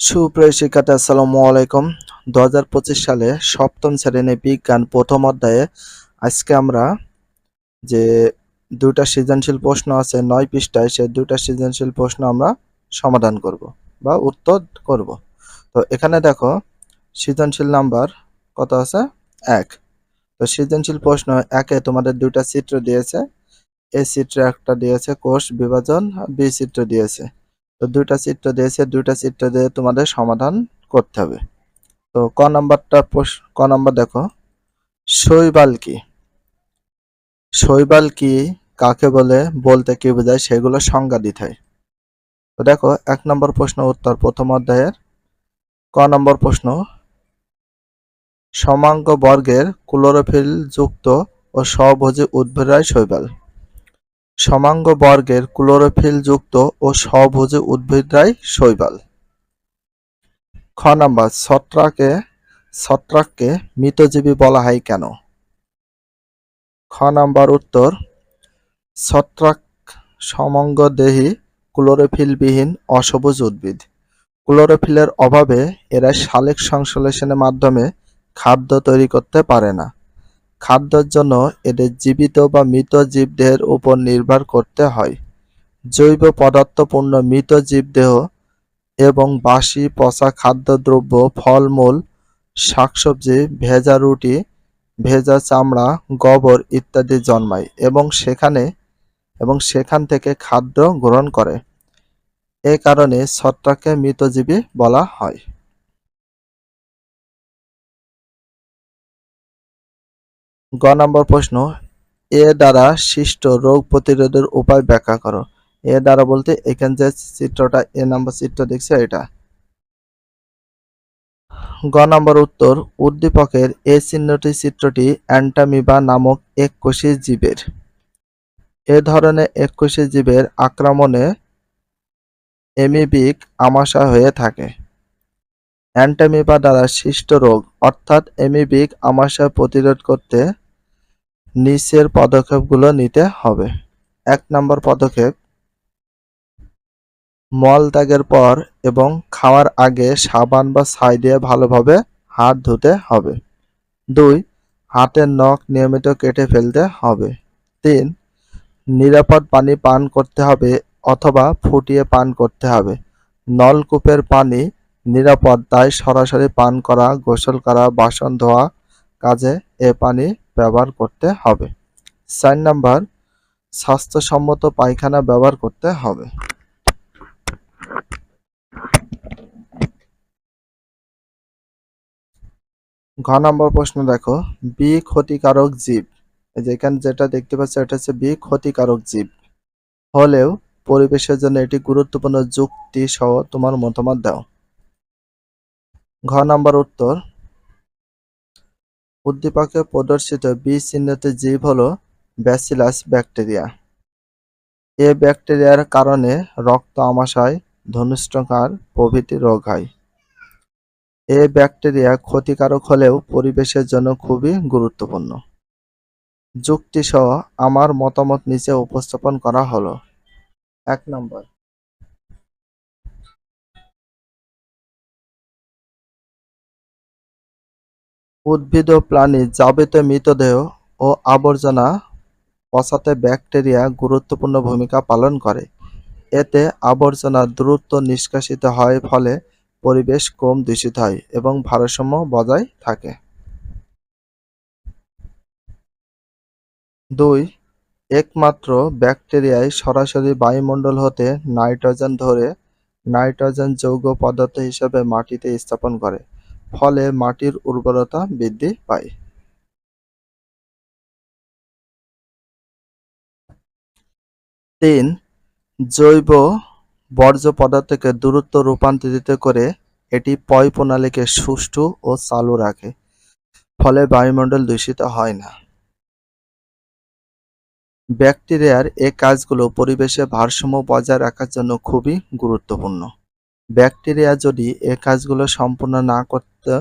সুপ্রিয় শিক্ষার্থী, আসসালামু আলাইকুম। দু হাজার পঁচিশ সালে সপ্তম শ্রেণি বিজ্ঞান প্রথম অধ্যায়ে আজকে আমরা যে দুটা সৃজনশীল প্রশ্ন আছে নয় পৃষ্ঠায় সেই দুটা সৃজনশীল প্রশ্ন আমরা সমাধান করব বা উত্তর করব। তো এখানে দেখো, সৃজনশীল নাম্বার কত আছে? এক। তো সৃজনশীল প্রশ্ন একে তোমাদের দুটা চিত্র দিয়েছে। এ চিত্রে একটা দিয়েছে কোষ বিভাজন, বি চিত্র দিয়েছে। তো দুইটা চিত্র দিয়েছে দুইটা চিত্র দিয়ে তোমাদের সমাধান করতে হবে। তো ক নাম্বারটা ক নাম্বার দেখো। শৈবাল কি? শৈবাল কি কাকে বলে, বলতে কি বোঝায়, সেগুলো সংজ্ঞা দিতে হয়। তো দেখো, এক নম্বর প্রশ্ন উত্তর, প্রথম অধ্যায়ের ক নম্বর প্রশ্ন। সমাঙ্গ বর্গের ক্লোরোফিল যুক্ত ও স্বভোজী উদ্ভিদরাই শৈবাল। সমাঙ্গ বর্গের ক্লোরোফিল যুক্ত ও স্বভোজী উদ্ভিদরাই শৈবাল। খ নাম্বার, ছত্রাকে, ছত্রাককে মৃতজীবী বলা হয় কেন? খ নাম্বার উত্তর, ছত্রাক সমঙ্গদেহী ক্লোরোফিলবিহীন অসবুজ উদ্ভিদ। ক্লোরোফিলের অভাবে এরা শালিক সংশ্লেষণের মাধ্যমে খাদ্য তৈরি করতে পারে না। খাদ্যের জন্য এদের জীবিত বা মৃত জীবদেহের উপর নির্ভর করতে হয়। জৈব পদার্থপূর্ণ মৃত জীবদেহ এবং বাসি পচা খাদ্যদ্রব্য, ফলমূল, শাকসবজি, ভেজা রুটি, ভেজা চামড়া, গোবর ইত্যাদি জন্মায় এবং সেখানে, এবং সেখান থেকে খাদ্য গ্রহণ করে। এ কারণে ছত্রাককে মৃতজীবী বলা হয়। গ নম্বর প্রশ্ন, এ দ্বারা সৃষ্ট রোগ প্রতিরোধের উপায় ব্যাখ্যা করো। এ দ্বারা বলতে এখানে যে চিত্রটা, এ নম্বর চিত্র দেখছে এটা? গ নম্বর উত্তর, উদ্দীপকের এ চিহ্নটি চিত্রটি অ্যান্টামিবা নামক এককোষী জীবের। এ ধরনের এককোষী জীবের আক্রমণে এমিবিক আমাশা হয়ে থাকে। অ্যান্টামিবা দ্বারা সৃষ্ট রোগ, অর্থাৎ এমিবিক আমাশা প্রতিরোধ করতে নিচের পদক্ষেপগুলো নিতে হবে। এক নম্বর পদক্ষেপ, মল ত্যাগের পর এবং খাওয়ার আগে সাবান বা ছাই দিয়ে ভালোভাবে হাত ধুতে হবে। দুই, হাতের নখ নিয়মিত কেটে ফেলতে হবে। তিন, নিরাপদ পানি পান করতে হবে অথবা ফুটিয়ে পান করতে হবে। নলকূপের পানি নিরাপদ তাই সরাসরি পান করা, গোসল করা, বাসন ধোয়া কাজে এ পানি ব্যবহার করতে হবে। চার নাম্বার, স্বাস্থ্যসম্মত পায়খানা ব্যবহার করতে হবে। ঘ নম্বর প্রশ্ন দেখো, বি ক্ষতিকারক জীব। এই যে এখানে যেটা দেখতে পাচ্ছ, এটা হচ্ছে বি ক্ষতিকারক জীব। হলেও পরিবেশের জন্য এটি গুরুত্বপূর্ণ যুক্তি সহ তোমার মতামত দাও। ঘ নম্বর উত্তর। উদ্দীপকে প্রদর্শিত বি চিহ্নিত জীব হলো ব্যাসিলাস ব্যাকটেরিয়া। এ ব্যাকটেরিয়ার কারণে রক্ত আমাশয়, ধনুষ্টকার, প্রভৃতি রোগ হয়। এ ব্যাকটেরিয়া ক্ষতিকারক হলেও পরিবেশের জন্য খুবই গুরুত্বপূর্ণ। যুক্তি সহ আমার মতামত নিচে উপস্থাপন করা হলো। এক নম্বর উদ্ভিদ ও প্রাণী যাবিত মৃতদেহ ও আবর্জনা পচাতে ব্যাকটেরিয়া গুরুত্বপূর্ণ ভূমিকা পালন করে। এতে আবর্জনা দ্রুত নিষ্কাশিত হয়, ফলে পরিবেশ কম দূষিত হয় এবং ভারসাম্য বজায় থাকে। দুই, একমাত্র ব্যাকটেরিয়ায় সরাসরি বায়ুমণ্ডল হতে নাইট্রোজেন ধরে নাইট্রোজেন যৌগ পদার্থ হিসেবে মাটিতে স্থাপন করে। ফলে মাটির উর্বরতা বৃদ্ধি পায়। তিন, জৈব বর্জ্য পদার্থকে দূরত্ব রূপান্তরিত করে এটি পয় প্রণালীকে সুষ্ঠু ও চালু রাখে, ফলে বায়ুমণ্ডল দূষিত হয় না। ব্যাকটেরিয়ার এ কাজগুলো পরিবেশে ভারসাম্য বজায় রাখার জন্য খুবই গুরুত্বপূর্ণ। ব্যাকটেরিয়া যদি এ কাজগুলো সম্পূর্ণ না করতে,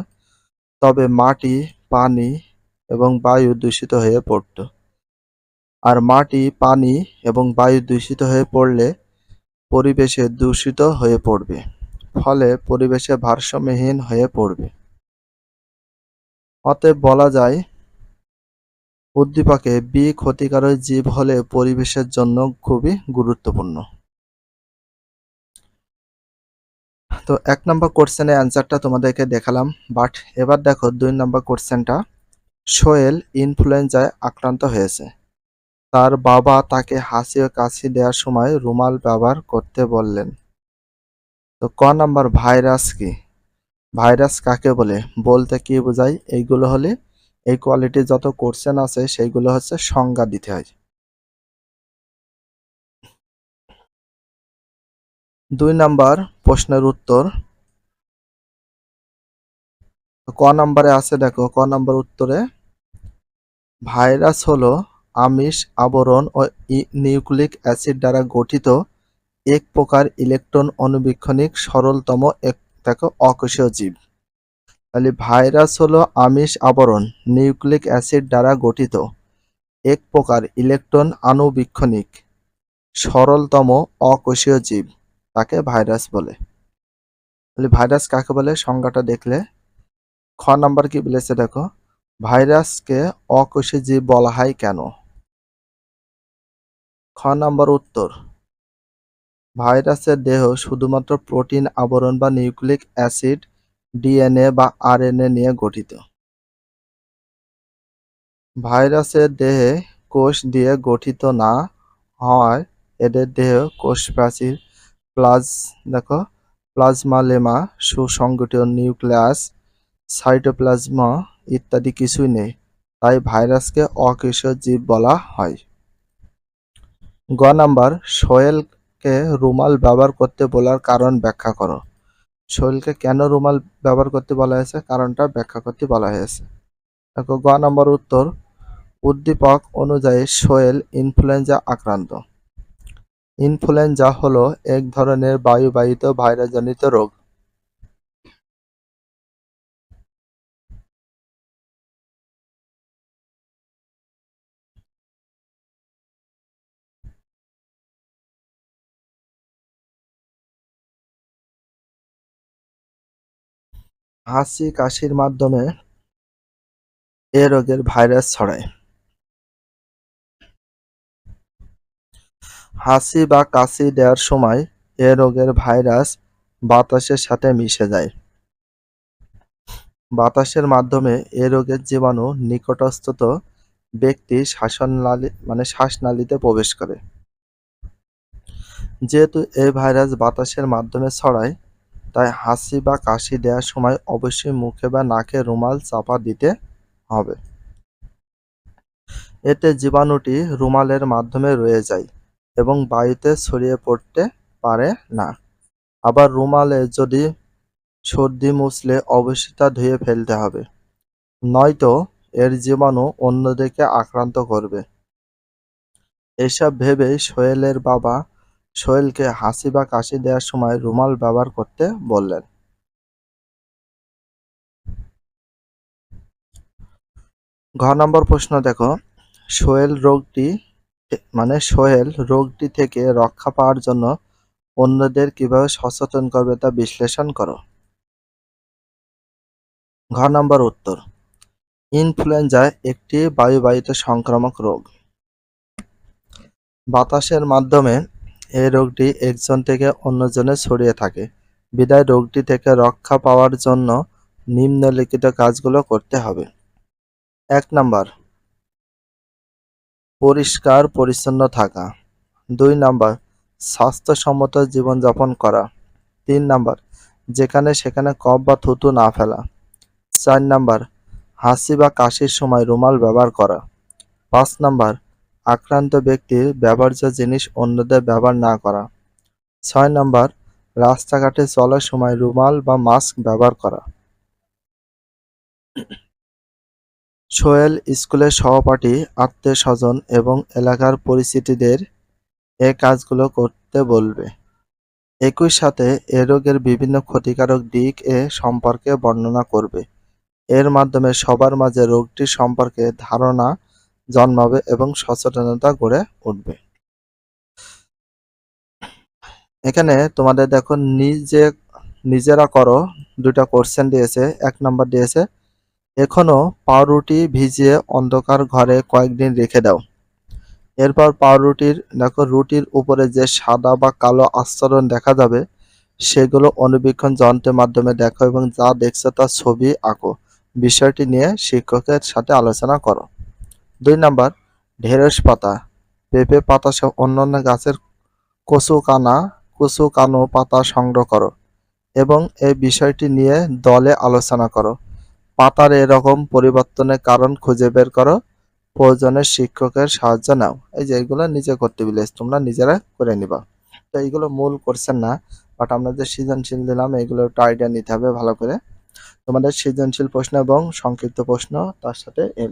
তবে মাটি, পানি এবং বায়ু দূষিত হয়ে পড়ত। আর মাটি, পানি এবং বায়ু দূষিত হয়ে পড়লে পরিবেশে দূষিত হয়ে পড়বে, ফলে পরিবেশে ভারসাম্যহীন হয়ে পড়বে। অতএব বলা যায়, উদ্দীপকে বি ক্ষতিকারক জীব হলে পরিবেশের জন্য খুবই গুরুত্বপূর্ণ। তো এক নম্বর কোশ্চেনের অ্যান্সারটা তোমাদেরকে দেখালাম বাট এবার দেখো দুই নম্বর কোশ্চেনটা সোহেল ইনফ্লুয়েঞ্জায় আক্রান্ত হয়েছে। তার বাবা তাকে হাসি ও কাশি দেওয়ার সময় রুমাল ব্যবহার করতে বললেন। তো ক নাম্বার ভাইরাস কি? ভাইরাস কাকে বলে? বলতে কি বোঝায়? এইগুলো হলে এই কোয়ালিটির যত কোশ্চেন আছে সেইগুলো হচ্ছে সংজ্ঞা দিতে হয়। দুই নাম্বার প্রশ্নের উত্তর। ক নাম্বারে আছে দেখো, ক নাম্বার উত্তরে, ভাইরাস হলো আমিষ আবরণ ও নিউক্লিক অ্যাসিড দ্বারা গঠিত এক প্রকার ইলেকট্রন অনুবীক্ষণিক সরলতম এক, দেখো, অকোষীয় জীব। তাহলে ভাইরাস হলো আমিষ আবরণ, নিউক্লিক অ্যাসিড দ্বারা গঠিত এক প্রকার ইলেকট্রন আণুবীক্ষণিক সরলতম অকোষীয় জীব। তাকে ভাইরাস বলে। তাহলে ভাইরাস কাকে বলে? সংজ্ঞাটা দেখলে। খ নাম্বার কি বলেছে দেখো? ভাইরাসকে অকোষী জীব বলা হয় কেন? খ নাম্বার উত্তর। ভাইরাসের দেহ শুধুমাত্র প্রোটিন আবরণ বা নিউক্লিক অ্যাসিড, ডিএনএ বা আরএনএ নিয়ে গঠিত। ভাইরাসের দেহে কোষ দিয়ে গঠিত না হওয়ায় এদের দেহ কোষ প্রাচীর প্লাজ, দেখো প্লাজমা লেমা সুসংগঠিত নিউক্লিয়াস, সাইটোপ্লাজমা ইত্যাদি কিছুই নেই। তাই ভাইরাসকে অকৃষীয় জীব বলা হয়। গ নাম্বার, সোহেলকে রুমাল ব্যবহার করতে বলার কারণ ব্যাখ্যা করো। সোহেলকে কেন রুমাল ব্যবহার করতে বলা হয়েছে? কারণটা ব্যাখ্যা করতে বলা হয়েছে। দেখো, গ নাম্বার উত্তর, উদ্দীপক অনুযায়ী সোহেল ইনফ্লুয়েঞ্জা আক্রান্ত। ইনফ্লুয়েঞ্জা হলো এক ধরনের বায়ুবাহিত ভাইরাসজনিত রোগ। হাসি কাশির মাধ্যমে এ রোগের ভাইরাস ছড়ায়। হাসি বা কাশি দেওয়ার সময় এ রোগের ভাইরাস বাতাসের সাথে মিশে যায়। বাতাসের মাধ্যমে এ রোগের জীবাণু নিকটস্থত ব্যক্তি শ্বাসনালী মানে শ্বাসনালীতে প্রবেশ করে। যেহেতু এই ভাইরাস বাতাসের মাধ্যমে ছড়ায়, তাই হাসি বা কাশি দেওয়ার সময় অবশ্যই মুখে বা নাকে রুমাল চাপা দিতে হবে। এতে জীবাণুটি রুমালের মাধ্যমে রয়ে যায়। এবং বায়ুতে ছড়িয়ে পড়তে পারে না। আবার রুমালে যদি সর্দি মুছলে অবশ্যই তা ধুয়ে ফেলতে হবে। নয়তো এর জীবাণু অন্যদেরকে আক্রান্ত করবে। এসব ভেবেই সোহেলের বাবা সোহেলকে হাসি বা কাশি দেওয়ার সময় রুমাল ব্যবহার করতে বললেন। ঘ নম্বর প্রশ্ন দেখো। সোহেল রোগটি মানে সোহেল রোগটি থেকে রক্ষা পাওয়ার জন্য অন্যদের কীভাবে সচেতন করবে তা বিশ্লেষণ করো। ঘ নম্বর উত্তর। ইনফ্লুয়েঞ্জা একটি বায়ুবাহিত সংক্রামক রোগ। বাতাসের মাধ্যমে এই রোগটি একজন থেকে অন্যজনে ছড়িয়ে থাকে। বিদায় রোগটি থেকে রক্ষা পাওয়ার জন্য নিম্নলিখিত কাজগুলো করতে হবে। এক নাম্বার পরিষ্কার, পরিচ্ছন্ন থাকা। দুই নাম্বার, স্বাস্থ্যসম্মত জীবনযাপন করা। তিন নাম্বার, যেখানে সেখানে কফ বা থুতু না ফেলা। চার নাম্বার, হাসি বা কাশির সময় রুমাল ব্যবহার করা। পাঁচ নাম্বার, আক্রান্ত ব্যক্তির ব্যবহার্য জিনিস অন্যদের ব্যবহার না করা। ছয় নাম্বার, রাস্তাঘাটে চলার সময় রুমাল বা মাস্ক ব্যবহার করা। সোহেল স্কুলের সহপাঠী, আত্মীয় স্বজন এবং এলাকার পরিচিতিদের এ কাজগুলো করতে বলবে। একই সাথে এ রোগের বিভিন্ন ক্ষতিকারক দিক এ সম্পর্কে বর্ণনা করবে। এর মাধ্যমে সবার মাঝে রোগটি সম্পর্কে ধারণা জন্মাবে এবং সচেতনতা গড়ে উঠবে। এখানে তোমাদের দেখো, নিজে, নিজেরা করো, দুইটা কোশ্চেন দিয়েছে, এক নাম্বার দিয়েছে এখনও পাউরুটি ভিজিয়ে অন্ধকার ঘরে কয়েকদিন রেখে দাও। এরপর পাউরুটির, দেখো রুটির উপরে যে সাদা বা কালো আস্তরণ দেখা যাবে, সেগুলো অনুবীক্ষণ যন্ত্রের মাধ্যমে দেখো এবং যা দেখছ তার ছবি আঁকো। বিষয়টি নিয়ে শিক্ষকের সাথে আলোচনা করো। দুই নাম্বার, ঢেঁড়স পাতা। পেঁপে পাতা সহ অন্যান্য গাছের কচু কানা কচু কানো পাতা সংগ্রহ করো এবং এই বিষয়টি নিয়ে দলে আলোচনা করো। পাতার এরকম পরিবর্তনের কারণ খুঁজে বের করো। প্রয়োজনে শিক্ষকের সাহায্য নাও। এই যে এগুলো নিজে করতে বিলেস তোমরা নিজেরা করে নিবা। তো এইগুলো মূল করছেন না বাট আমরা যে সৃজনশীল দিলাম এইগুলো একটু আইডিয়া নিতে হবে ভালো করে। তোমাদের সৃজনশীল প্রশ্ন এবং সংক্ষিপ্ত প্রশ্ন, তার সাথে এম